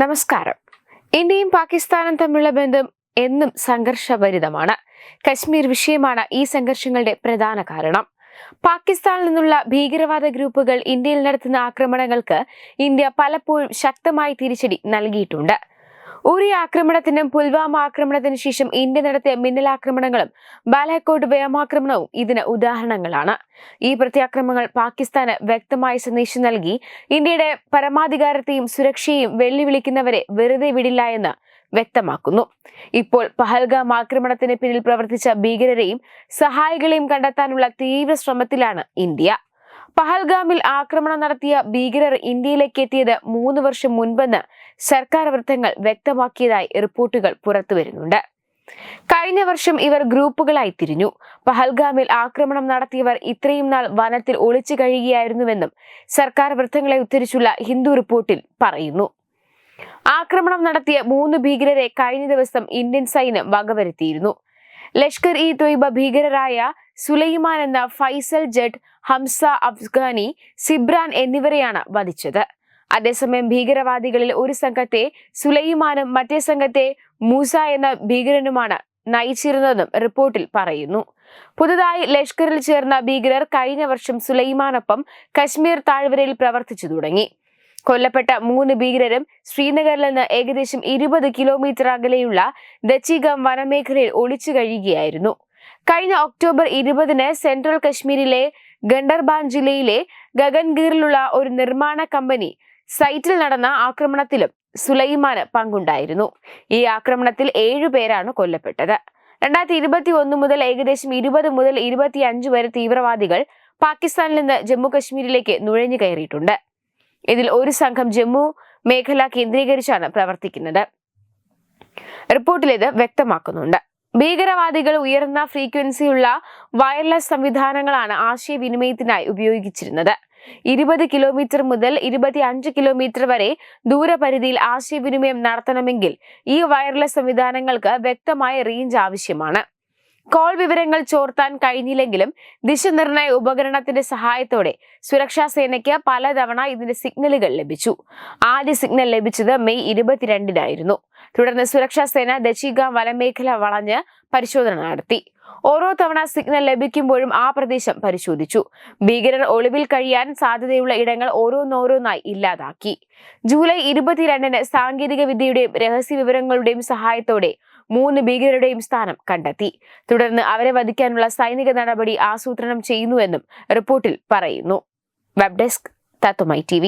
നമസ്കാരം. ഇന്ത്യയും പാകിസ്ഥാനും തമ്മിലുള്ള ബന്ധം എന്നും സംഘർഷഭരിതമാണ്. കശ്മീർ വിഷയമാണ് ഈ സംഘർഷങ്ങളുടെ പ്രധാന കാരണം. പാകിസ്ഥാനിൽ നിന്നുള്ള ഭീകരവാദ ഗ്രൂപ്പുകൾ ഇന്ത്യയിൽ നടത്തുന്ന ആക്രമണങ്ങൾക്ക് ഇന്ത്യ പലപ്പോഴും ശക്തമായി തിരിച്ചടി നൽകിയിട്ടുണ്ട്. ഉറി ആക്രമണത്തിനും പുൽവാമ ആക്രമണത്തിനു ശേഷം ഇന്ത്യ നടത്തിയ മിന്നലാക്രമണങ്ങളും ബാലാക്കോട്ട് വ്യോമാക്രമണവും ഇതിന് ഉദാഹരണങ്ങളാണ്. ഈ പ്രത്യാക്രമങ്ങൾ പാകിസ്ഥാന് വ്യക്തമായ സന്ദേശം നൽകി. ഇന്ത്യയുടെ പരമാധികാരത്തെയും സുരക്ഷയെയും വെല്ലുവിളിക്കുന്നവരെ വെറുതെ വിടില്ല എന്ന് വ്യക്തമാക്കുന്നു. ഇപ്പോൾ പഹൽഗാം ആക്രമണത്തിന് പിന്നിൽ പ്രവർത്തിച്ച ഭീകരരെയും സഹായികളെയും കണ്ടെത്താനുള്ള തീവ്ര ശ്രമത്തിലാണ് ഇന്ത്യ. പഹൽഗാമിൽ ആക്രമണം നടത്തിയ ഭീകരർ ഇന്ത്യയിലേക്ക് എത്തിയത് മൂന്ന് വർഷം മുൻപെന്ന് സർക്കാർ വൃത്തങ്ങൾ വ്യക്തമാക്കിയതായി റിപ്പോർട്ടുകൾ പുറത്തുവരുന്നുണ്ട് കഴിഞ്ഞ വർഷം ഇവർ ഗ്രൂപ്പുകളായി തിരിഞ്ഞു. പഹൽഗാമിൽ ആക്രമണം നടത്തിയവർ ഇത്രയും നാൾ വനത്തിൽ ഒളിച്ചു കഴിയുകയായിരുന്നുവെന്നും സർക്കാർ വൃത്തങ്ങളെ ഉദ്ധരിച്ചുള്ള ഹിന്ദു റിപ്പോർട്ടിൽ പറയുന്നു. ആക്രമണം നടത്തിയ മൂന്ന് ഭീകരരെ കഴിഞ്ഞ ദിവസം ഇന്ത്യൻ സൈന്യം വകവരുത്തിയിരുന്നു. ലഷ്കർ ഇ തൊയ്ബ ഭീകരരായ സുലൈമാൻ എന്ന ഫൈസൽ ജഡ് ഹംസ അഫ്ഗാനി സിബ്രാൻ എന്നിവരെയാണ് വധിച്ചത്. അതേസമയം ഭീകരവാദികളിൽ ഒരു സംഘത്തെ സുലൈമാനും മറ്റേ സംഘത്തെ മൂസ എന്ന ഭീകരനുമാണ് നയിച്ചിരുന്നതെന്നും റിപ്പോർട്ടിൽ പറയുന്നു. പുതുതായി ലഷ്കറിൽ ചേർന്ന ഭീകരർ കഴിഞ്ഞ വർഷം സുലൈമാനൊപ്പം കശ്മീർ താഴ്വരയിൽ പ്രവർത്തിച്ചു തുടങ്ങി. കൊല്ലപ്പെട്ട മൂന്ന് ഭീകരരും ശ്രീനഗറിൽ നിന്ന് ഏകദേശം ഇരുപത് കിലോമീറ്റർ അകലെയുള്ള ദച്ചിഗം വനമേഖലയിൽ ഒളിച്ചു കഴിയുകയായിരുന്നു. കഴിഞ്ഞ ഒക്ടോബർ ഇരുപതിന് സെൻട്രൽ കശ്മീരിലെ ഗണ്ടർബാൻ ജില്ലയിലെ ഗഗൻഗീറിലുള്ള ഒരു നിർമ്മാണ കമ്പനി സൈറ്റിൽ നടന്ന ആക്രമണത്തിലും സുലൈമാന് പങ്കുണ്ടായിരുന്നു. ഈ ആക്രമണത്തിൽ ഏഴുപേരാണ് കൊല്ലപ്പെട്ടത്. രണ്ടായിരത്തി ഇരുപത്തി ഒന്ന് മുതൽ ഏകദേശം ഇരുപത് മുതൽ ഇരുപത്തി അഞ്ച് വരെ തീവ്രവാദികൾ പാകിസ്ഥാനിൽ നിന്ന് ജമ്മു കശ്മീരിലേക്ക് നുഴഞ്ഞു കയറിയിട്ടുണ്ട്. ഇതിൽ ഒരു സംഘം ജമ്മു മേഖല കേന്ദ്രീകരിച്ചാണ് പ്രവർത്തിക്കുന്നത്. റിപ്പോർട്ടിൽ ഇത് വ്യക്തമാക്കുന്നുണ്ട്. ഭീകരവാദികൾ ഉയർന്ന ഫ്രീക്വൻസിയുള്ള വയർലെസ് സംവിധാനങ്ങളാണ് ആശയവിനിമയത്തിനായി ഉപയോഗിച്ചിരുന്നത്. ഇരുപത് കിലോമീറ്റർ മുതൽ ഇരുപത്തി അഞ്ച് കിലോമീറ്റർ വരെ ദൂരപരിധിയിൽ ആശയവിനിമയം നടത്തണമെങ്കിൽ ഈ വയർലെസ് സംവിധാനങ്ങൾക്ക് വ്യക്തമായ റേഞ്ച് ആവശ്യമാണ്. കോൾ വിവരങ്ങൾ ചോർത്താൻ കഴിഞ്ഞില്ലെങ്കിലും ദിശനിർണയ ഉപകരണത്തിന്റെ സഹായത്തോടെ സുരക്ഷാ സേനയ്ക്ക് പലതവണ ഇതിന്റെ സിഗ്നലുകൾ ലഭിച്ചു. ആദ്യ സിഗ്നൽ ലഭിച്ചത് മെയ് ഇരുപത്തിരണ്ടിനായിരുന്നു. തുടർന്ന് സുരക്ഷാ സേന ദശിഗാം വനമേഖല വളഞ്ഞ് പരിശോധന നടത്തി. ഓരോ തവണ സിഗ്നൽ ലഭിക്കുമ്പോഴും ആ പ്രദേശം പരിശോധിച്ചു. ഭീകരർ ഒളിവിൽ കഴിയാൻ സാധ്യതയുള്ള ഇടങ്ങൾ ഓരോന്നോരോന്നായി ഇല്ലാതാക്കി. ജൂലൈ ഇരുപത്തിരണ്ടിന് സാങ്കേതിക വിദ്യയുടെയും രഹസ്യ വിവരങ്ങളുടെയും സഹായത്തോടെ മൂന്ന് ഭീകരരുടെയും സ്ഥാനം കണ്ടെത്തി. തുടർന്ന് അവരെ വധിക്കാനുള്ള സൈനിക നടപടി ആസൂത്രണം ചെയ്യുന്നുവെന്നും റിപ്പോർട്ടിൽ പറയുന്നു. വെബ് ഡെസ്ക് തത്തുമൈ ടി